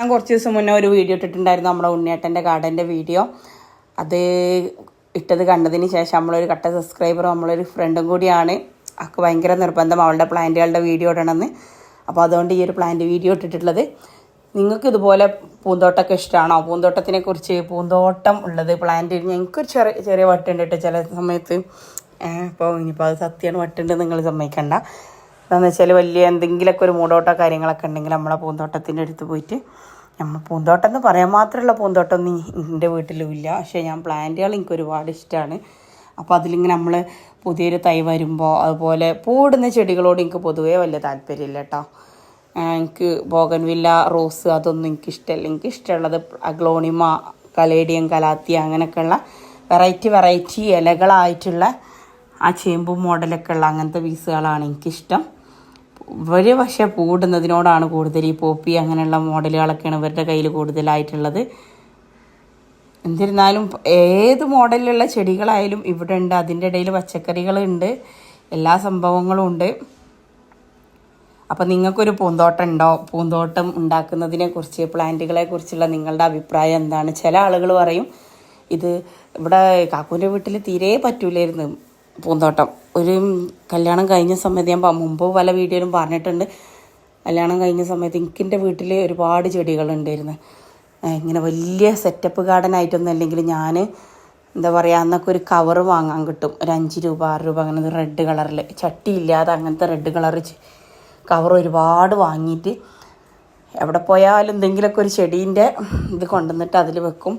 ഞാൻ കുറച്ച് ദിവസം മുന്നേ ഒരു വീഡിയോ ഇട്ടിട്ടുണ്ടായിരുന്നു നമ്മുടെ ഉണ്ണിയേട്ടന്റെ ഗാർഡന്റെ വീഡിയോ. അത് ഇട്ടത് കണ്ടതിന് ശേഷം നമ്മളൊരു കട്ട സബ്സ്ക്രൈബറും നമ്മളൊരു ഫ്രണ്ടും കൂടിയാണ്. അവൾക്ക് ഭയങ്കര നിർബന്ധം അവളുടെ പ്ലാന്റുകളുടെ വീഡിയോ ഇടണമെന്ന്. അപ്പോൾ അതുകൊണ്ട് ഈ ഒരു പ്ലാന്റ് വീഡിയോ ഇട്ടിട്ടുള്ളത്. നിങ്ങൾക്ക് ഇതുപോലെ പൂന്തോട്ടമൊക്കെ ഇഷ്ടമാണോ? പൂന്തോട്ടത്തിനെ കുറിച്ച് പൂന്തോട്ടം ഉള്ളത് പ്ലാന്റ് ഞങ്ങൾക്കൊരു ചെറിയ ചെറിയ വട്ടുണ്ട് കേട്ടോ ചില സമയത്ത്. അപ്പോൾ ഇനിയിപ്പോൾ അത് സത്യമാണ് വട്ടുണ്ട് നിങ്ങൾ സമ്മതിക്കണ്ട. എന്താണെന്ന് വെച്ചാൽ വലിയ എന്തെങ്കിലുമൊക്കെ ഒരു മൂടോട്ടോ കാര്യങ്ങളൊക്കെ ഉണ്ടെങ്കിൽ നമ്മളെ പൂന്തോട്ടത്തിന്റെ അടുത്ത് പോയിട്ട് നമ്മൾ പൂന്തോട്ടം എന്ന് പറയാൻ മാത്രമുള്ള പൂന്തോട്ടം ഒന്നും എന്റെ വീട്ടിലും ഇല്ല. പക്ഷേ ഞാൻ പ്ലാന്റുകൾ എനിക്ക് ഒരുപാട് ഇഷ്ടമാണ്. അപ്പോൾ അതിലിങ്ങനെ നമ്മൾ പുതിയൊരു തൈ വരുമ്പോൾ അതുപോലെ പൂടുന്ന ചെടികളോട് എനിക്ക് പൊതുവേ വലിയ താല്പര്യമില്ല കേട്ടോ. എനിക്ക് ബോഗൻവില്ല റോസ് അതൊന്നും എനിക്ക് ഇഷ്ടമല്ല. എനിക്ക് ഇഷ്ടമുള്ളത് അഗ്ലോണിമ കലേഡിയം കലാത്തിയ അങ്ങനെയൊക്കെയുള്ള വെറൈറ്റി വെറൈറ്റി ഇലകളായിട്ടുള്ള ആ ചേമ്പും മോഡലൊക്കെ ഉള്ള അങ്ങനത്തെ പീസുകളാണ് എനിക്കിഷ്ടം. ഇവർ പക്ഷേ പൂടുന്നതിനോടാണ് കൂടുതൽ ഈ പോപ്പി അങ്ങനെയുള്ള മോഡലുകളൊക്കെയാണ് ഇവരുടെ കയ്യിൽ കൂടുതലായിട്ടുള്ളത്. എന്നിരുന്നാലും ഏത് മോഡലിലുള്ള ചെടികളായാലും ഇവിടെ ഉണ്ട്. അതിന്റെ ഇടയിൽ പച്ചക്കറികളുണ്ട് എല്ലാ സംഭവങ്ങളും ഉണ്ട്. അപ്പം നിങ്ങൾക്കൊരു പൂന്തോട്ടം ഉണ്ടോ? പൂന്തോട്ടം ഉണ്ടാക്കുന്നതിനെ കുറിച്ച് പ്ലാന്റുകളെ കുറിച്ചുള്ള നിങ്ങളുടെ അഭിപ്രായം എന്താണ്? ചില ആളുകൾ പറയും ഇത് ഇവിടെ കാക്കൂന്റെ വീട്ടിൽ തീരെ പറ്റൂലായിരുന്നു പൂന്തോട്ടം. ഒരു കല്യാണം കഴിഞ്ഞ സമയത്ത് ഞാൻ മുമ്പ് പല വീഡിയോയിലും പറഞ്ഞിട്ടുണ്ട്. കല്യാണം കഴിഞ്ഞ സമയത്ത് എനിക്കിന്റെ വീട്ടിൽ ഒരുപാട് ചെടികളുണ്ടായിരുന്നു. ഇങ്ങനെ വലിയ സെറ്റപ്പ് ഗാർഡൻ ആയിട്ടൊന്നും അല്ലെങ്കിൽ ഞാൻ എന്താ പറയുക അന്നൊക്കെ ഒരു കവർ വാങ്ങാൻ കിട്ടും. ഒരു അഞ്ച് രൂപ ആറ് രൂപ അങ്ങനെ റെഡ് കളറിൽ ചട്ടി ഇല്ലാതെ അങ്ങനത്തെ റെഡ് കളർ കവർ ഒരുപാട് വാങ്ങിയിട്ട് എവിടെ പോയാലും എന്തെങ്കിലുമൊക്കെ ഒരു ചെടീന്റെ ഇത് കൊണ്ടുവന്നിട്ട് അതിൽ വെക്കും.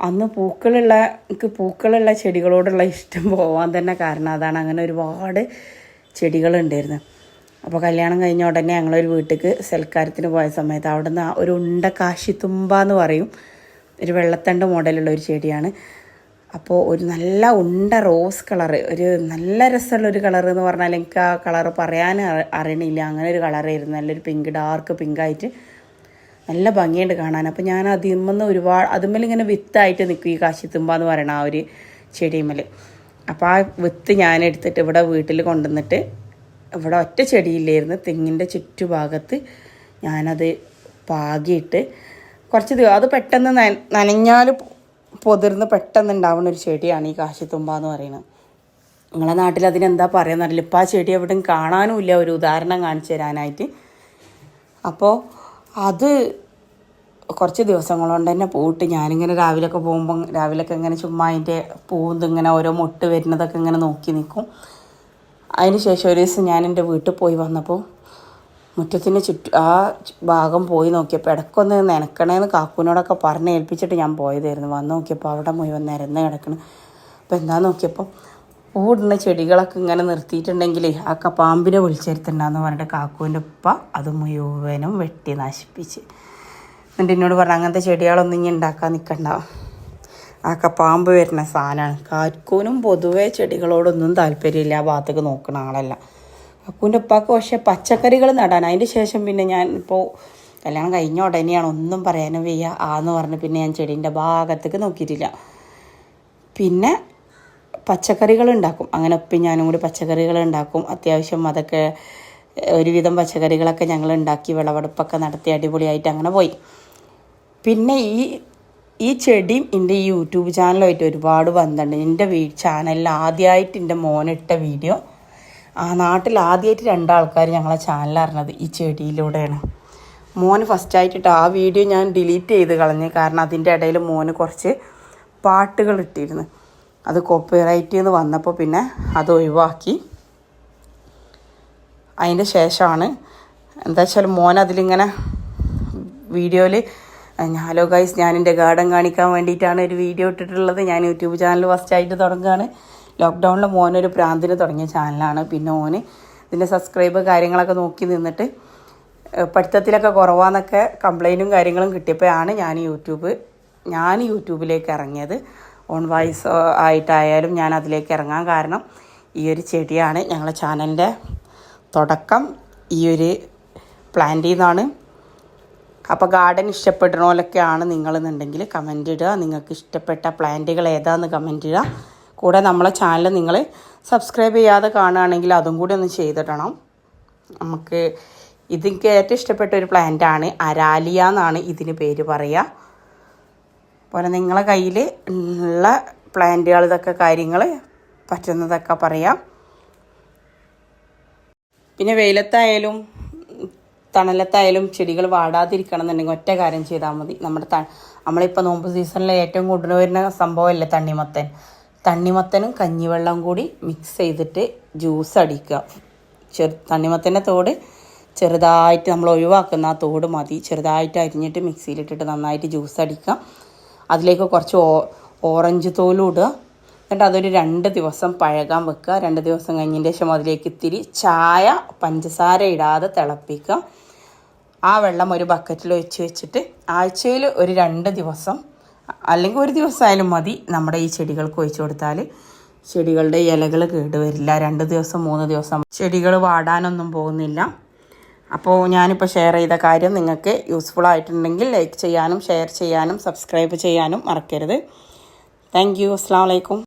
അന്ന് പൂക്കളുള്ള എനിക്ക് പൂക്കളുള്ള ചെടികളോടുള്ള ഇഷ്ടം പോവാൻ തന്നെ കാരണം അതാണ്. അങ്ങനെ ഒരുപാട് ചെടികളുണ്ടായിരുന്നു. അപ്പോൾ കല്യാണം കഴിഞ്ഞ ഉടനെ ഞങ്ങളൊരു വീട്ടിലേക്ക് സൽക്കാരത്തിന് പോയ സമയത്ത് അവിടെ നിന്ന് ഒരു ഉണ്ട കാശിത്തുമ്പ എന്ന് പറയും. ഒരു വെള്ളത്തണ്ട് മോഡലുള്ള ഒരു ചെടിയാണ്. അപ്പോൾ ഒരു നല്ല ഉണ്ട റോസ് കളറ് ഒരു നല്ല രസമുള്ള ഒരു കളർ എന്ന് പറഞ്ഞാൽ എനിക്ക് ആ കളർ പറയാൻ അറി- അറിയണില്ല. അങ്ങനെ ഒരു കളറായിരുന്നു. നല്ലൊരു പിങ്ക് ഡാർക്ക് പിങ്കായിട്ട് നല്ല ഭംഗിയുണ്ട് കാണാൻ. അപ്പോൾ ഞാൻ അതിന്മന്ന് ഒരുപാട് അതുമ്മൽ ഇങ്ങനെ വിത്തായിട്ട് നിൽക്കും ഈ കാശിത്തുമ്പ എന്ന് പറയണ ആ ഒരു ചെടിയുമ്മൽ അപ്പോൾ ആ വിത്ത് ഞാൻ എടുത്തിട്ട് ഇവിടെ വീട്ടിൽ കൊണ്ടുവന്നിട്ട് ഇവിടെ ഒറ്റ ചെടിയില്ലായിരുന്നു. തെങ്ങിന്റെ ചുറ്റുഭാഗത്ത് ഞാനത് പാകിയിട്ട് കുറച്ച് ദിവസം അത് പെട്ടെന്ന് നന- നനഞ്ഞാൽ പൊതിർന്ന് പെട്ടെന്ന് ഉണ്ടാവുന്ന ഒരു ചെടിയാണ് ഈ കാശിത്തുമ്പ എന്ന് പറയുന്നത് നിങ്ങളെ നാട്ടിൽ അതിനെന്താ പറയുന്നറിയില്ല. ഇപ്പോൾ ആ ചെടി എവിടെയും കാണാനും ഇല്ല ഒരു ഉദാഹരണം കാണിച്ചു തരാനായിട്ട്. അപ്പോൾ അത് കുറച്ച് ദിവസങ്ങൾ കൊണ്ട് തന്നെ പോയിട്ട് ഞാനിങ്ങനെ രാവിലെയൊക്കെ പോകുമ്പം രാവിലെയൊക്കെ ഇങ്ങനെ ചുമ്മാ അതിന്റെ പൂന്ത് ഇങ്ങനെ ഓരോ മുട്ട് വരുന്നതൊക്കെ ഇങ്ങനെ നോക്കി നിൽക്കും. അതിന് ശേഷം ഒരു ദിവസം ഞാൻ എന്റെ വീട്ടിൽ പോയി വന്നപ്പോൾ മുറ്റത്തിന് ചുറ്റു ആ ഭാഗം പോയി നോക്കിയപ്പോൾ ഇടയ്ക്കൊന്ന് നനക്കണേന്ന് കാക്കൂനോടൊക്കെ പറഞ്ഞ് ഏൽപ്പിച്ചിട്ട് ഞാൻ പോയതായിരുന്നു. വന്ന് നോക്കിയപ്പോൾ അവിടെ മുഴുവൻ നിരന്ന് കിടക്കണം. അപ്പോൾ എന്താ നോക്കിയപ്പോൾ പൂടുന്ന ചെടികളൊക്കെ ഇങ്ങനെ നിർത്തിയിട്ടുണ്ടെങ്കിൽ ആ പാമ്പിനെ വിളിച്ചെടുത്തുണ്ടാന്ന് പറഞ്ഞിട്ട് കാക്കൂന്റെ ഉപ്പ അത് മുഴുവനും വെട്ടി നശിപ്പിച്ച്. എന്നിട്ട് എന്നോട് പറഞ്ഞു അങ്ങനത്തെ ചെടികളൊന്നും ഇനി ഉണ്ടാക്കാൻ നിൽക്കണ്ട ആ പാമ്പ് വരുന്ന സാധനമാണ് കാക്കൂനും പൊതുവേ ചെടികളോടൊന്നും താല്പര്യമില്ല. ആ ഭാഗത്തേക്ക് നോക്കണ ആളല്ല. കാക്കൂന്റെ ഉപ്പാക്ക് പക്ഷേ പച്ചക്കറികൾ നടാൻ. അതിന്റെ ശേഷം പിന്നെ ഞാൻ ഇപ്പോൾ കല്യാണം കഴിഞ്ഞ ഉടനെയാണ് ഒന്നും പറയാനും വയ്യ. ആന്ന് പറഞ്ഞ് പിന്നെ ഞാൻ ചെടീന്റെ ഭാഗത്തേക്ക് നോക്കിയിട്ടില്ല. പിന്നെ പച്ചക്കറികൾ ഉണ്ടാക്കും അങ്ങനെ ഉപ്പി ഞാനും കൂടി പച്ചക്കറികൾ ഉണ്ടാക്കും അത്യാവശ്യം അതൊക്കെ ഒരുവിധം പച്ചക്കറികളൊക്കെ ഞങ്ങൾ ഉണ്ടാക്കി വിളവെടുപ്പൊക്കെ നടത്തി അടിപൊളിയായിട്ട് അങ്ങനെ പോയി. പിന്നെ ഈ ഈ ചെടിയും എന്റെ ഈ യൂട്യൂബ് ചാനലുമായിട്ട് ഒരുപാട് ബന്ധമുണ്ട് എന്റെ വീ ചാനലിൽ ആദ്യമായിട്ട് എന്റെ മോനിട്ട വീഡിയോ. ആ നാട്ടിൽ ആദ്യമായിട്ട് രണ്ടാൾക്കാർ ഞങ്ങളെ ചാനൽ അറിഞ്ഞത് ഈ ചെടിയിലൂടെയാണ്. മോന് ഫസ്റ്റായിട്ടിട്ട് ആ വീഡിയോ ഞാൻ ഡിലീറ്റ് ചെയ്ത് കളഞ്ഞു കാരണം അതിന്റെ ഇടയിൽ മോന് കുറച്ച് പാട്ടുകൾ ഇട്ടിരുന്നു. അത് കോപ്പിറൈറ്റ് എന്ന് വന്നപ്പോൾ പിന്നെ അത് ഒഴിവാക്കി. അതിന്റെ ശേഷമാണ് എന്താ വെച്ചാൽ മോൻ അതിലിങ്ങനെ വീഡിയോയിൽ ഹലോ ഗൈസ് ഞാൻ എന്റെ ഗാർഡൻ കാണിക്കാൻ വേണ്ടിയിട്ടാണ് ഒരു വീഡിയോ ഇട്ടിട്ടുള്ളത്. ഞാൻ യൂട്യൂബ് ചാനൽ ഫസ്റ്റായിട്ട് തുടങ്ങുകയാണ് ലോക്ക്ഡൗണിൽ മോനൊരു പ്രാന്തിന് തുടങ്ങിയ ചാനലാണ്. പിന്നെ മോന് ഇതിന്റെ സബ്സ്ക്രൈബ് കാര്യങ്ങളൊക്കെ നോക്കി നിന്നിട്ട് പഠിത്തത്തിലൊക്കെ കുറവാന്നൊക്കെ കംപ്ലൈന്റും കാര്യങ്ങളും കിട്ടിയപ്പോഴാണ് ഞാൻ യൂട്യൂബ് ഞാൻ യൂട്യൂബിലേക്ക് ഇറങ്ങിയത്. ഓൺ വോയിസ് ആയിട്ടായാലും ഞാൻ അതിലേക്ക് ഇറങ്ങാൻ കാരണം ഈ ഒരു ചെടിയാണ് ഞങ്ങളുടെ ചാനലിന്റെ തുടക്കം. ഈ ഒരു പ്ലാന്റിൽ നിന്നാണ് അപ്പോൾ ഗാർഡൻ ഇഷ്ടപ്പെടുന്നോലൊക്കെയാണ് നിങ്ങളെന്നുണ്ടെങ്കിൽ കമന്റ് ഇടുക. നിങ്ങൾക്ക് ഇഷ്ടപ്പെട്ട പ്ലാന്റുകൾ ഏതാണെന്ന് കമന്റ് ഇടുക. കൂടെ നമ്മളെ ചാനൽ നിങ്ങൾ സബ്സ്ക്രൈബ് ചെയ്യാതെ കാണുകയാണെങ്കിൽ അതും കൂടി ഒന്ന് ചെയ്തിടണം. നമുക്ക് ഇതിന്റെ ഏറ്റവും ഇഷ്ടപ്പെട്ട ഒരു പ്ലാന്റ് ആണ് അരാലിയ എന്നാണ് ഇതിന് പേര് പറയുക. പോലെ നിങ്ങളെ കയ്യിൽ ഉള്ള പ്ലാന്റുകൾ ഇതൊക്കെ കാര്യങ്ങൾ പറ്റുന്നതൊക്കെ പറയാം. പിന്നെ വെയിലത്തായാലും തണലത്തായാലും ചെടികൾ വാടാതിരിക്കണം എന്നുണ്ടെങ്കിൽ ഒറ്റ കാര്യം ചെയ്താൽ മതി. നമ്മുടെ ത നമ്മളിപ്പോൾ നോമ്പ് സീസണിലെ ഏറ്റവും കൂടുതൽ വരുന്ന സംഭവമല്ലേ തണ്ണിമത്തൻ? തണ്ണിമത്തനും കഞ്ഞിവെള്ളം കൂടി മിക്സ് ചെയ്തിട്ട് ജ്യൂസ് അടിക്കുക. ചെറു തണ്ണിമത്തന്റെ തോട് ചെറുതായിട്ട് നമ്മൾ ഒഴിവാക്കുന്ന ആ തോട് മതി. ചെറുതായിട്ട് അരിഞ്ഞിട്ട് മിക്സിയിലിട്ടിട്ട് നന്നായിട്ട് ജ്യൂസ് അടിക്കുക. അതിലേക്ക് കുറച്ച് ഓറഞ്ച് തോലും ഇടുക. എന്നിട്ട് അതൊരു രണ്ട് ദിവസം പഴകാൻ വെക്കുക. രണ്ട് ദിവസം കഴിഞ്ഞതിന്റെ ശേഷം അതിലേക്ക് ഇത്തിരി ചായ പഞ്ചസാര ഇടാതെ തിളപ്പിക്കുക. ആ വെള്ളം ഒരു ബക്കറ്റിൽ ഒഴിച്ച് വെച്ചിട്ട് ആഴ്ചയിൽ ഒരു രണ്ട് ദിവസം അല്ലെങ്കിൽ ഒരു ദിവസമായാലും മതി നമ്മുടെ ഈ ചെടികൾക്ക് ഒഴിച്ചു കൊടുത്താൽ ചെടികളുടെ ഇലകൾ കേടുവരില്ല. രണ്ട് ദിവസം മൂന്ന് ദിവസം ചെടികൾ വാടാനൊന്നും പോകുന്നില്ല. അപ്പോൾ ഞാനിപ്പോൾ ഷെയർ ചെയ്ത കാര്യം നിങ്ങൾക്ക് യൂസ്ഫുൾ ആയിട്ടുണ്ടെങ്കിൽ ലൈക്ക് ചെയ്യാനും ഷെയർ ചെയ്യാനും സബ്സ്ക്രൈബ് ചെയ്യാനും മറക്കരുത്. താങ്ക് യു അസ്സാം വലൈക്കും